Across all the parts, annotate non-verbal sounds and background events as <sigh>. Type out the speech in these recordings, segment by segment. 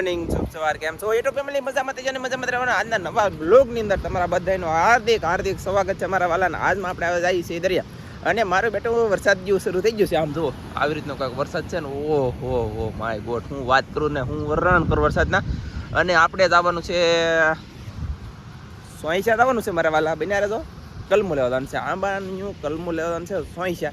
Morning શુભ સવાર કેમ? છો યુટ્યુબ ફેમિલી મજામાં થઈ જાય મજામાં રહેવાના. આજના નવા બ્લોગની અંદર તમારા બધાનો હાર્દિક હાર્દિક સ્વાગત છે અમારા વાલાના. આજમાં આપણે હવે જઈએ છીએ દરિયા. અને મારું બેટો વરસાદ જેવું શરૂ થઈ ગયું છે. આમ જુઓ, આવી રીતનો કાંઈક વરસાદ છે ને. ઓ હો હો માય ગોડ, હું વાત કરું ને, હું વર્ણન કરું વરસાદના. અને આપણે જવાનું છે સોઈસા જવાનું છે મારા વાલા. બન્યા રહેજો. કલમું લેવાનું છે. આંબાનું કલમું લેવાનું છે સોઈસા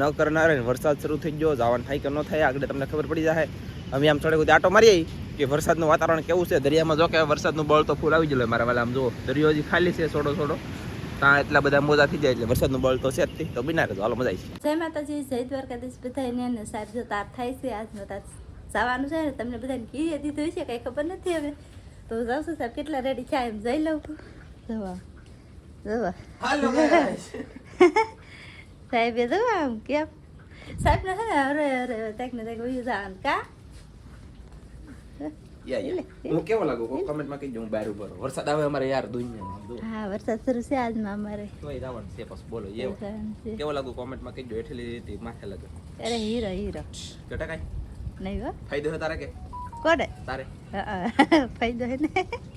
ન કરનાર વરસાદ શરૂ થઈ ગયો. જવાનું થાય કે ન થાય, આગળ તમને ખબર પડી જાય અમે આમ થોડી બધી આટો મારીએ કે વરસાદનું વાતાવરણ કેવું છે? દરિયામાં જો કે વરસાદનું બળ તો ફૂલ આવી ગયેલું મારા વાલા આમ જુઓ દરિયો હજી ખાલી છે થોડો થોડો ત્યાં એટલા બધા મોજા થઈ જાય એટલે વરસાદનું બળ તો છે જ તે. તો બિના રહેજો હાલો મજા આવી જય. માતાજી જય દ્વારકાધીશ બધાને ને સાહેબ જો તાર થાય છે આજ બધા જવાનું છે ને તમને બધાને કીએ દીધું છે કંઈ ખબર નથી હવે. તો જાવશું સાહેબ કેટલા રેડી છે એમ જઈ લઉં. જવા જવા. <laughs> સાહેબે જવા આમ કેમ? સાહેબ ને હે અરે અરે તાક ને તાક વયું જવાનું કા? યા, યા. હું કેવો લાગુ કમેન્ટમાં કહીજો હું બહાર ઊભો. વરસાદ આવે અમારે યાર દુનિયામાં જો હા વરસાદ શરૂ છે આજમાં અમારે તોય જવાનું છે પછી બોલો છે. કેવો લાગુ કોમેન્ટમાં કહીજો એટલી રીતે માથે લાગે અરે હીરો હીરો જટા કાંઈ નહીં હો ફાયદો છે તારે કે કોને તારે હા, ફાયદો હે ને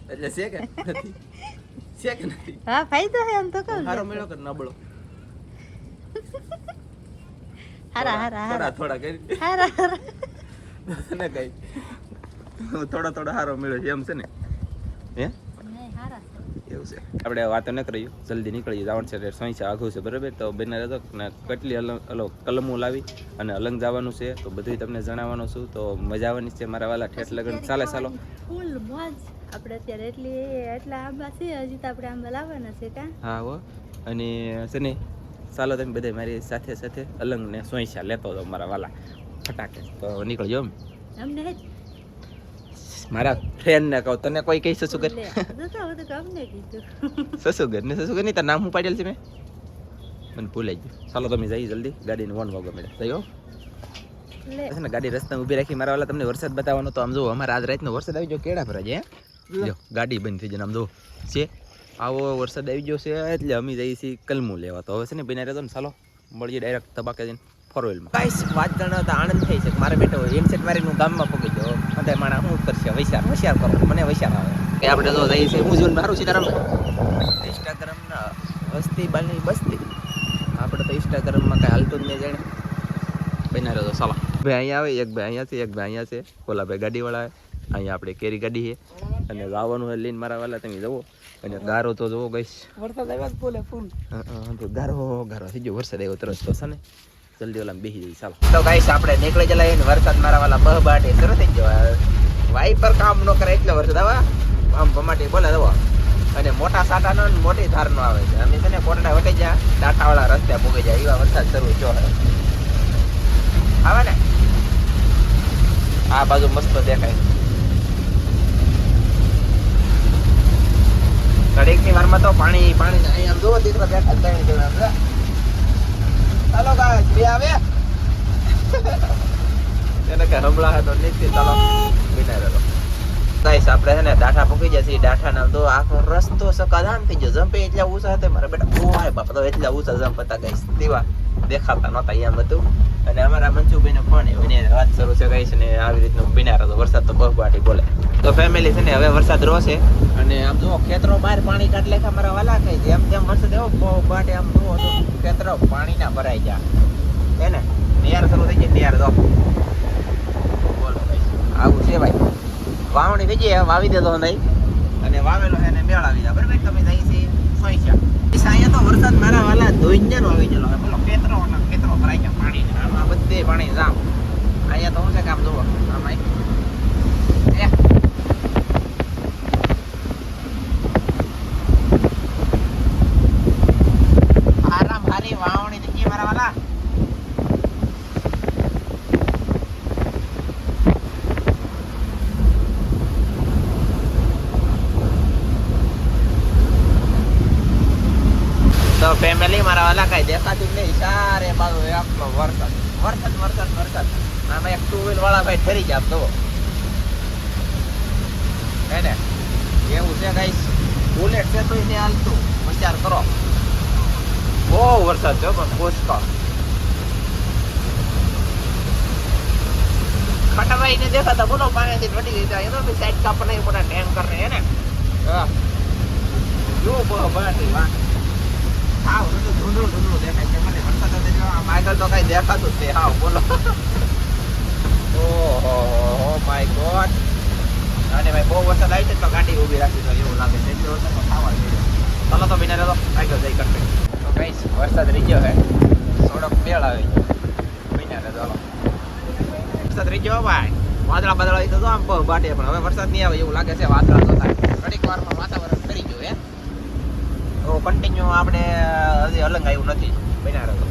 એટલે છે કે નથી છે કે નથી હા ફાયદો હે એમ તો કહું હારો મેળો કે નબળો હારા હારા હારા થોડા કરી હારા હારા ને કઈ થોડા થોડા હારો મળ્યો છે એમ છે ને? હે? હારા એવું છે. આપણે વાતો ન કરીએ જલ્દી નીકળી જવાનું છે સોઈ છે આઘું છે બરાબર? તો બેન રહેતો ને કેટલી અલંગ અલો કલમો લાવી અને અલંગ જવાનું છે તો બધું તમને જણાવવાનું છું. તો મજા આવવાની છે મારા વાલા ઠેઠ લગન. ચાલે ચાલો. ફૂલ મોજ. આપણે અત્યારે એટલી એટલા આંબા છે હજી તો આપણે આંબા લાવવાના છે કા? હા હો. અને છે ને ચાલો તમે બધા મારી સાથે સાથે અલંગ ને સોઈસા લેતો હતો મારા વાલા. ફટાકે. તો નીકળજો એમ. અમને મારા ફ્રેન્ડ ને કહું તને કોઈ કહી સસુગર? સસુગર ને સસુગર નહીં તાર નામ હું પાડેલ છે મેં? મને ભૂલાઈ ગયું. ચાલો તમે જઈ જલ્દી. ગાડીને વન વાગો મેડમ થયો છે ને ગાડી રસ્તા ઊભી રાખી મારા વાલા તમને વરસાદ બતાવવાનો તો આમ જો અમારે આજ રાતનો વરસાદ આવી ગયો કેળા ભરાય છે જો ગાડી બંધ થઈ જાય આમ જો છે? આવો વરસાદ આવી ગયો છે એટલે અમે જઈએ છીએ કલમું લેવા. તો હવે છે ને બિના રહેતો ને ચાલો. મળીએ ડાયરેક્ટ તબાકે જઈને ફોર વ્હીલમાં કાંઈ વાત જાણવા તો આનંદ થઈ છે કે મારે બેટો એમ સેટ મારીને હું ગામમાં પગી ગયો. બધા માણા હું કરશે વૈશાર હોશિયાર કરો મને વૈશાર આવે. કે આપણે તો જઈએ છીએ હું જીવન મારું સીતારામ ઇન્સ્ટાગ્રામના વસ્તી બાલની બસ્તી આપણે તો ઇન્સ્ટાગ્રામમાં કાંઈ હાલતું જ નહીં જાણે. બના રહ્યો ચાલો ભાઈ અહીંયા આવે એક ભાઈ અહીંયા છે એક ભાઈ અહીંયા છે. ઓલા ભાઈ ગાડીવાળા અહીંયા આપણે કેરી ગાડી છે. અને લાવવાનું હોય લઈને મારા વાલા તમે જવો અને ગારો તો જવો ગઈશ. વરસાદ આવ્યા બોલે ફૂલ. તો ગારો ગારો. થઈ ગયો વરસાદ આવ્યો તરત તો છે ને. જલ્દી ઓલા બેસી જઈ ચાલો. તો ગાઈસ આપણે નીકળી જલાય ને વરસાદ મારા વાલા બહ બાટે શરૂ થઈ ગયો. વાઈપર કામ ન કરે એટલે વરસાદ આવા. આમ ભમાટી બોલે દવા અને મોટા સાટા નો મોટી ધાર નો આવે છે. અમે છે ને કોટડા વટી જા ડાટા વાળા રસ્તે પૂગી જાય એવા વરસાદ શરૂ થયો આવે ને? આ બાજુ મસ્ત દેખાય. ઘડીકની વારમાં તો પાણી પાણી અહીંયા જુઓ, દીકરો બેઠા ત્રણ જણા. ચાલો guys, બે આવે એને કે હમણાં હતો નીતિ ચાલો બિના રહેલો ગાઈસ આપણે છે ને ડાઠા ફૂકી જશે ડાઠા ના તો આખો રસ્તો સકાધામ થઈ ગયો જમ્પે એટલા ઊંચા હતા મારા બેટા ઓય બાપા તો એટલા ઊંચા જમ્પ હતા ગાઈસ તેવા દેખાતા નહોતા એમ હતું અને અમારા મંચુભાઈને ફોન પણ એની વાત શરૂ છે ગાઈસ ને આવી રીતનું બિનાર હતો વરસાદ તો બહુ બાટી બોલે. તો ફેમિલી છે ને હવે વરસાદ રોશે અને આમ જુઓ, ખેતરો બહાર પાણી કાઢ લેખા મારા વાલા કહી જેમ જેમ વરસાદ એવો બહુ બાટે આમ જુઓ તો ખેતરો પાણીના ભરાઈ જાય હે ને? નિયાર શરૂ થઈ જાય નિયાર જો. બોલો આવું છે ભાઈ. વાવણી થઈ જાય વાવી દેતો નહીં. અને વાવેલો છે ને મેળ આવી જાય બરાબર? તમે જઈ છે. ગયા અહીંયા તો વરસાદ મારા વાલા ધોઈ નો આવી ગયેલો હવે કેતરો. ખેતરો ને ખેતરો ભરાઈ ગયા પાણી આમાં બધે પાણી જામ અહીંયા તો હું છે કામ જુઓ આમાં એ આરામ હારી વાવણી થઈ ગઈ મારા વાલા તો ફેમિલી મારા વાલા કઈ દેખાતું નહીં. સારે બાજુ એકલો વરસાદ. વરસાદ વરસાદ વરસાદ. આમાં એક ટુ વ્હીલ વાળા ભાઈ ઠરી ગયા તો હે ને? એવું છે ગાઈસ બુલેટ છે તો એને હાલતું. વિચાર કરો. બહુ વરસાદ છે પણ પુષ્કળ ફટાફટ નહીં દેખાતા બોલો, પાણીથી વટી ગઈ જાય બી સાઈડ કાપડ નહીં પોતા ટેન્કર ને હે ને? હા. જો બહુ બાટી વાહ હાવ ધૂંધળું ધૂંધળું દેખાય છે મને વરસાદ હતો એટલે તો કઈ દેખાતું જ નહીં. હાવ, બોલો. ઓહો માય ગોડ અને ભાઈ બહુ વરસાદ આવી છે તો ગાડી ઊભી રાખી દો એવું લાગે છે. એટલો વરસાદ તો તો બિના રહેતો આગળ જઈ તો કઈ વરસાદ રહી ગયો હે. થોડોક મેળ આવી બિના રહેતો ચાલો વરસાદ રહી ગયો, ભાઈ. વાદળા બાદળા તો આમ બહુ બાટે, પણ હવે વરસાદ નહીં આવે એવું લાગે છે. વાદળા તો થાય. ઘડીક વારમાં વાતાવરણ કરી ગયું, હે. તો કન્ટિન્યુ આપણે હજી અલંગ આવ્યું નથી. બન્યા રહેતો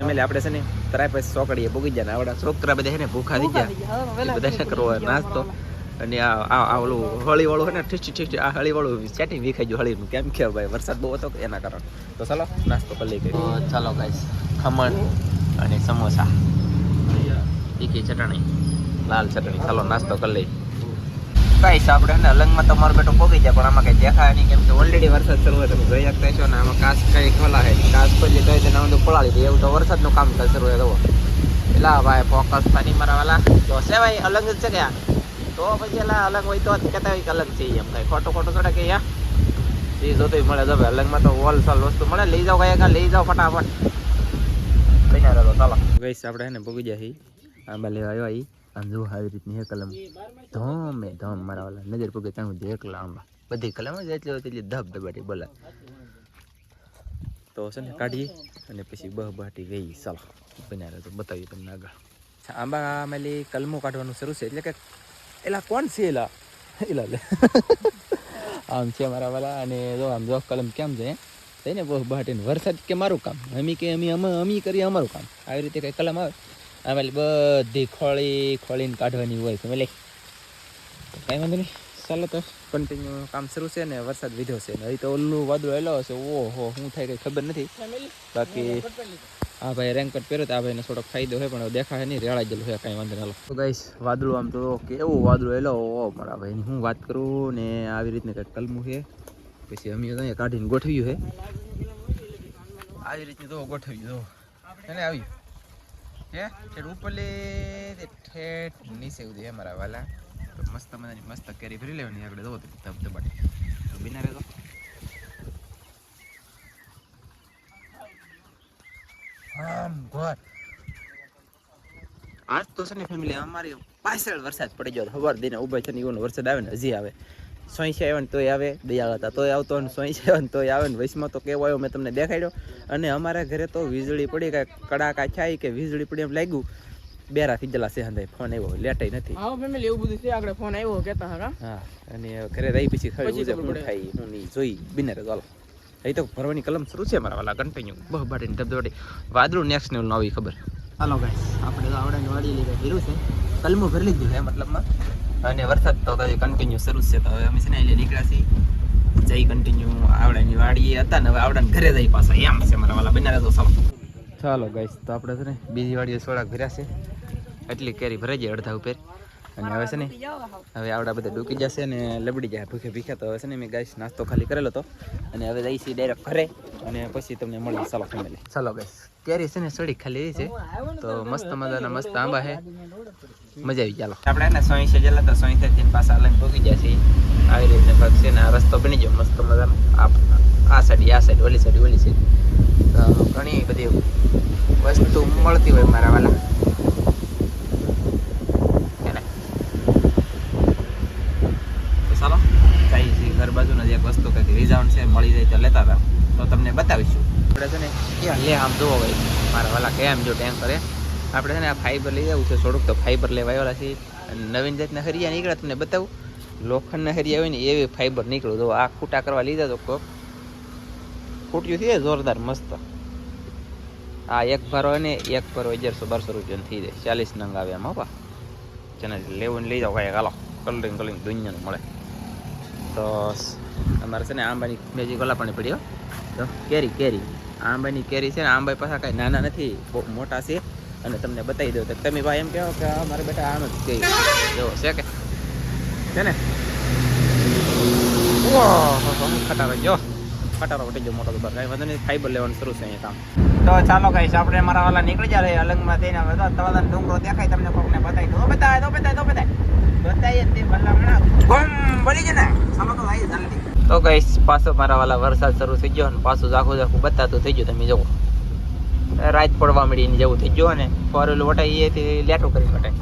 એટલે આપણે છે ને તરાય પછી સોકડીએ ભૂગી જાય ને આવડા છોકરા બધા છે ને ભૂખા થઈ ગયા. બધા શું કરવો નાસ્તો. અને આ આ આ ઓલું હળી વાળું છે ને ઠીક ઠીક આ હળી વાળું સેટિંગ વિખાઈ ગયું હળીનું. કેમ કે ભાઈ વરસાદ બહુ હતો એના કારણે. તો ચાલો નાસ્તો કરી લઈ ગયો ચાલો ગાઈસ ખમણ અને સમોસા. તીખી ચટણી લાલ ચટણી. ચાલો નાસ્તો કરી લઈ ગાઈસ આપણે ને અલંગમાં તમારો બેટો પોગી જાય, પણ આમાં કઈ દેખાય નહીં. કેમ કે ઓલરેડી વરસાદ શરૂ હતો જોઈ શકતા છો ને. આમાં કાચ કઈ ખોલા છે. કાચ પછી કહી તેને તો પડાડી દે એવું તો વરસાદનું કામ શરૂ હતો એલા ભાઈ ફોકસ પાણી મારા વાલા તો છે ભાઈ, અલગ જ છે કે તો પછી એલા અલગ હોય તો કહેતા હોય કે અલગ છે એમ કઈ ખોટું ખોટું થોડા કે યા એ જોતું મળે તો અલગમાં તો હોલ સોલ વસ્તુ મળે. લઈ જાઓ કઈ લઈ જાઓ ફટાફટ. લઈને આવ્યો ચાલો. ગઈશ આપણે એને ભોગી જાય આંબા લેવા આવ્યો આમ જો આવી રીતની હે કલમ. ધોમે ધોમ મારા વાલા નજર પગે સુધી એકલા આંબા બધી કલમ જ એટલી એટલી ધબ ધબાટી બોલે. તો છે ને કાઢીએ અને પછી બહ બાટી ગઈ. ચાલો, બનાવે તો બતાવીએ તમને આગળ. આંબા મેલી કલમો કાઢવાનું શરૂ છે. એટલે કે એલા કોણ છે એલા? એલા લે. આમ છે મારા વાલા. અને જો આમ જો કલમ કેમ છે થઈને બહુ બાટીને વરસાદ કે મારું કામ? અમી કે અમી અમે અમી કરીએ અમારું કામ. આવી રીતે કઈ કલમ આવે? આમેલી બધી ખોળી, ખોળીને કાઢવાની હોય ફેમિલી કાંઈ વાંધો નહીં. ચાલો તો. કન્ટિન્યુ કામ શરૂ છે ને, વરસાદ વીધો છે ને. હજી તો ઓલું વાદળો એલો હશે. ઓહો શું થાય કંઈ ખબર નથી. બાકી હા ભાઈ રેન્કટ પહેર્યો તો આ ભાઈને થોડોક ફાયદો હોય, પણ દેખાય નહીં. રેળા ગયેલું છે, કાંઈ વાંધો નહીં. તો ગાઈશ વાદળું આમ તો કેવું વાદળું એલો ઓ, મારા ભાઈની હું વાત કરું ને આવી રીતને કંઈક કલમું છે. પછી અમે અહીંયા કાઢીને ગોઠવ્યું છે. આવી રીતે તો ગોઠવ્યું તો એને આવ્યું. હે ઠેઠ ઠેઠ નીચે સુધી હે વાલા. તો મસ્ત મજાની મસ્ત કેરી ફરી લેવાની. આગળ દો ધબ ધબાટી તો બિના રહેતો આમ ઘર. આજ તો છે ને ફેમિલી અમારી પાછળ વરસાદ પડી ગયો સવાર દિને ઊભા છે ને એવો વરસાદ આવે ને હજી આવે. સોઈસે આવ્યો ને તોય આવે દયા હતા તોય આવતો ને આવે ને તોય આવે ને વૈશમાં તો કેવો આવ્યો મેં તમને દેખાડ્યો અને અમારા ઘરે તો વીજળી પડી કાંઈ કડાકા થાય કે વીજળી પડી એમ લાગ્યું બેરા થી ગયેલા છે હંધાઈ ફોન આવ્યો લેટાઈ નથી આવો ફેમિલી એવું બધું છે આગળ ફોન આવ્યો કેતા હા હા અને ઘરે રહી પછી ખરી ઉજે ખબર હું. હું નહીં જોઈ બિનારે ચાલો અહીં તો ભરવાની કલમ શરૂ છે મારા વાલા કન્ટિન્યુ બહુ બાટીને ધબધબાટી વાદળું નેક્સ્ટ નેવલ આવી ખબર હાલો ગાઈસ આપણે તો આવડાની વાડી લીધે ભર્યું છે કલમું ભરી લીધું છે મતલબમાં અને વરસાદ તો કઈ કન્ટિન્યુ શરૂ છે. તો હવે અમે છે ને એટલે નીકળ્યા છીએ. જઈ કન્ટિન્યુ આવડાની વાડીએ હતા ને હવે આવડાને ઘરે જઈ પાછા. એમ છે મારા વાલા. બનાવે તો ચાલો ચાલો ગાઈસ તો આપણે છે ને બીજી વાડીએ સોળા ભર્યા છે. એટલી કેરી ભરાઈ જાય અડધા ઉપર. અને હવે છે ને હવે આવડા બધા ડૂકી જશે ને લબડી જાય ભૂખે ભીખ્યા તો હવે છે ને મેં ગાઈશ નાસ્તો ખાલી કરેલો હતો અને હવે જઈ છીએ ડાયરેક્ટ ઘરે અને પછી તમને મળી ચાલો ફેમિલી ચાલો ગાઈશ કેરી છે ને સડી ખાલી રહી છે. તો મસ્ત મજાના મસ્ત આંબા છે. મજા આવી ચાલો. આપણે એને સોઈસે જેલા તો સોઈસે થી પાછા અલગ ભૂકી છે આવી રીતે ભાગ છે ને આ રસ્તો બની ગયો મસ્ત મજાનો. આ આ સાઈડ આ સાઈડ ઓલી સાઈડ ઓલી સાઈડ તો ઘણી બધી વસ્તુ મળતી હોય મારા વાલા એને તો ચાલો કઈ છે ઘર બાજુના જે એક વસ્તુ છે, મળી જાય તો લેતા હતા. તો તમને બતાવીશું. આપણે છે ને ક્યાં લે આમ જોવો ભાઈ મારા વાલા કેમ જો ટેન્કરે આપણે છે ને આ ફાઈબર લઈ જવું છે, થોડુંક તો ફાઈબર લેવા આવેલા અને નવીન જાતના હરિયા નીકળ્યા, તમને બતાવું. લોખંડના હરિયા હોય ને, એવી ફાઈબર નીકળ્યું. તો આ ખૂટા કરવા લીધા તો કોક ખૂટ્યું છે, જોરદાર મસ્ત. આ એક ભરો ને, એક ભરો અગિયારસો બારસો રૂપિયાનું થઈ જાય. ચાલીસ નંગ આવે એમ હોપા જેને લેવું લઈ જાઓ કાંઈ હાલો. કલરિંગ કલરિંગ દુનિયાનું મળે. તો અમારે છે ને આંબાની મેજી ગોલા પણ પડ્યો તો કેરી કેરી. આંબાની કેરી છે ને આંબા પાછા કાંઈ નાના નથી, બહુ મોટા છે. અને તમને બતાવી દઉં તો તમે ભાઈ એમ કહો કે અમારે બેટા આમ જ કહી જો, છે કે? છે ને? ખટારો જો. ખટારો વટી જો મોટો બસ કાંઈ વાંધો નહીં ફાઈબર લેવાનું શરૂ છે અહીંયા કામ. તો ચાલો કહીશ આપણે મારા વાલા નીકળી જાય અલગમાં થઈને હવે તો તવાદાનો ડુંગરો દેખાય તમને કોકને બતાવી દો બતાય તો બતાય બતાય બતાય તે ભલા હમણાં ગમ બની જાય ને ચાલો તો આવી જલ્દી તો પાછો મારા વાલા વરસાદ શરૂ થઈ ગયો અને પાછું ઝાખું ઝાખું બતાતું થઈ ગયું, તમે જુઓ. રાત પડવા મળીને જેવું થઈ ગયું અને ફોર વ્હીલ વટાઈ એથી લેટું કરી વટાય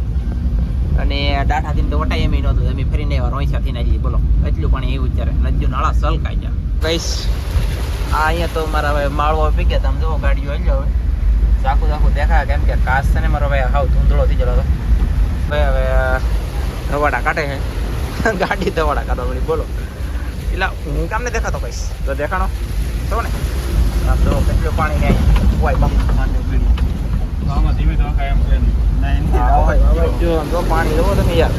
અને ડાઠાથી તો વટાઈ એમ નહોતું, અમે ફરીને એવા રોઈસાથી નાખી બોલો. એટલું પણ એવું અત્યારે નદીઓ નાળા સલકાઈ ગયા. કહીશ આ અહીંયા તો મારા હવે માળવો પી ગયા, તમે જુઓ, ગાડીઓ આવી જાવ ઝાખું ઝાખું દેખાય, કેમ કે કાસ છે ને મારો ભાઈ, હાવ ધૂંધળો થઈ ગયો ભાઈ, હવે ધવાડા કાઢે છે. <laughs> ગાડી ધવાડા કાઢવા મળી, બોલો. એટલે હું કામ ને દેખાતો કહીશ. તો દેખાણો? તો ને? આમ તો કેટલું પાણી ને હોય બાપુ. માંડે પીડી આમાં ધીમે ધીમે ખાય એમ છે ના. એમ કે હા, હોય. જો આમ પાણી જોવો તમે યાર.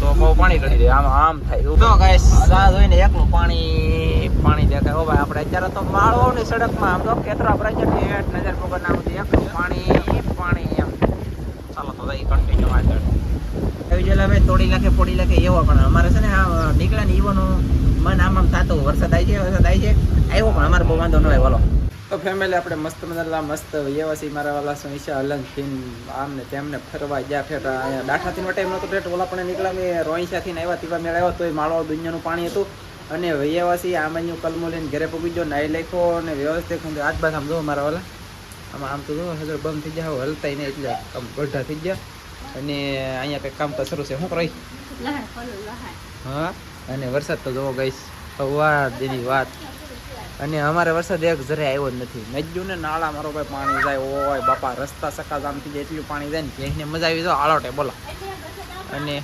તો બહુ પાણી કરી દે આમ આમ થાય તો ગાઈસ આ જોઈને એકલું પાણી પાણી દેખાય. ભાઈ આપણે અત્યારે તો માળો ની સડકમાં આમ તો કેતરા ઠેઠ નજર પકડ નામ એકલું પાણી પાણી એમ. ચાલો તો કન્ટિન્યુ આગળ જેલા ભાઈ તોડી નાખે, પોડી નાખે એવો પણ અમારે છે ને આ નીકળ્યા ને ઈવોનું મન આમ આમ થતું. વરસાદ આવી છે વરસાદ આવી છે આવ્યો પણ અમારે બહુ વાંધો ન હોય, બોલો. તો ફેમિલી આપણે મસ્ત મજાલા મસ્ત વ્યવસી મારા વાલા શું ઈચ્છા અલંગ થીન આમ ને તેમને ફરવા ગયા ફેટા અહીંયા દાઠાથી નો ટાઈમ તો ફેટ ઓલા પણ નીકળ્યા મેં રોઈસાથી ને આવ્યા તીવા મેળ આવ્યો એ માળો દુનિયાનું પાણી હતું. અને વ્યવસી અહીંયા કલમો લઈને ઘરે પગી ગયો, નાઈ લખ્યો અને વ્યવસ્થિત આજ બાદ આમ જો મારા વાલા. આમાં આમ તો જો હજર બંધ થઈ ગયા હલતા નહીં એટલે આમ ગઢા થઈ ગયા. અને અહીંયા કંઈક કામ તો શરૂ છે. શું કરી હા? અને વરસાદ તો જોવો ગઈશ વાહ દીદી વાત. અને અમારે વરસાદ એક જરાય આવ્યો જ નથી. નજ્યું ને નાળા મારો ભાઈ પાણી જાય ઓય બાપા રસ્તા સકા જામથી જાય એટલું પાણી જાય ને કે એને મજા આવી જાવ આલોટે બોલો અને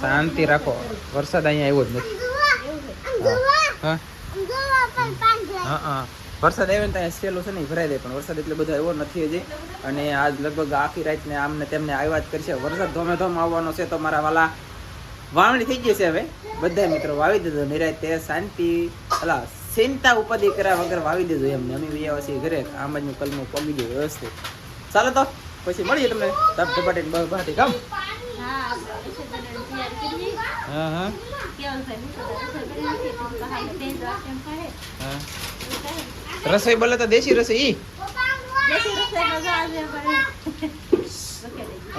શાંતિ રાખો. વરસાદ અહીંયા આવ્યો જ નથી. હા? હા હા. વરસાદ આવ્યો ને ત્યાં સેલું છે ને ભરાઈ દે પણ વરસાદ એટલે બધો આવ્યો નથી હજી. અને આજ લગભગ આખી રાત ને આમને તેમને આવ્યા જ કરશે વરસાદ ધોમે ધોમ આવવાનો છે તો મારા વાલા વાવણી થઈ ગઈ છે હવે. બધા મિત્રો વાવી દીધો નિરાય તે શાંતિ, અલા ચિંતા ઉપાધિ કર્યા વગર વાવી દીધું એમ અમે વ્યાવા ઘરે, આમ જ કલમું પગી ગયું વ્યવસ્થિત. ચાલો તો, પછી મળીએ તમને. ધબ ધપાટી બહુ ભાટી, કામ? હા હા. કેવું હા એવું રસોઈ બોલે તો દેશી રસોઈ.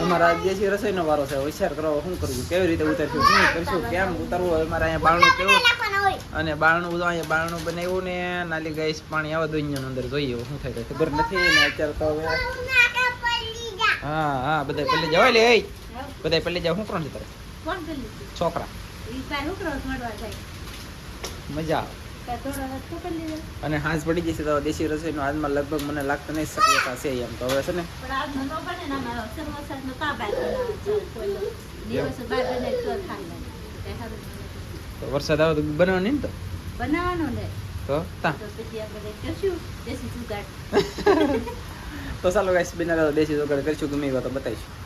અમારા દેશી રસોઈનો વારો છે. વિચાર કરો શું કરવું કેવી રીતે ઉતારશું? શું કરશું? કેમ ઉતારવું? અમારે અહીંયા બારણું કેવું? અને બારણું બધું અહીંયા બારણું બનાવ્યું ને નાલી ગાઈસ પાણી આવે દુનિયાનું અંદર જોઈએ શું થાય ખબર નથી ને અત્યારે તો હવે. હા હા બધા પેલી જવાય લે. બધા પેલી જાવ શું કરો તારે? છોકરા. મજા આવે. અને હાંસ પડી જશે તો દેશી રસોઈનો આજમાં લગભગ મને લાગતું નહીં શક્યતા છે એમ તો હવે છે ને. તો વરસાદ આવે તો બનાવવાની ને તો? બનાવવાનો ને. તો? તા. તો <laughs> ચાલો ગાઈસ બિના દેશી જોગાડ કરીશું ગમે તો બતાવીશું.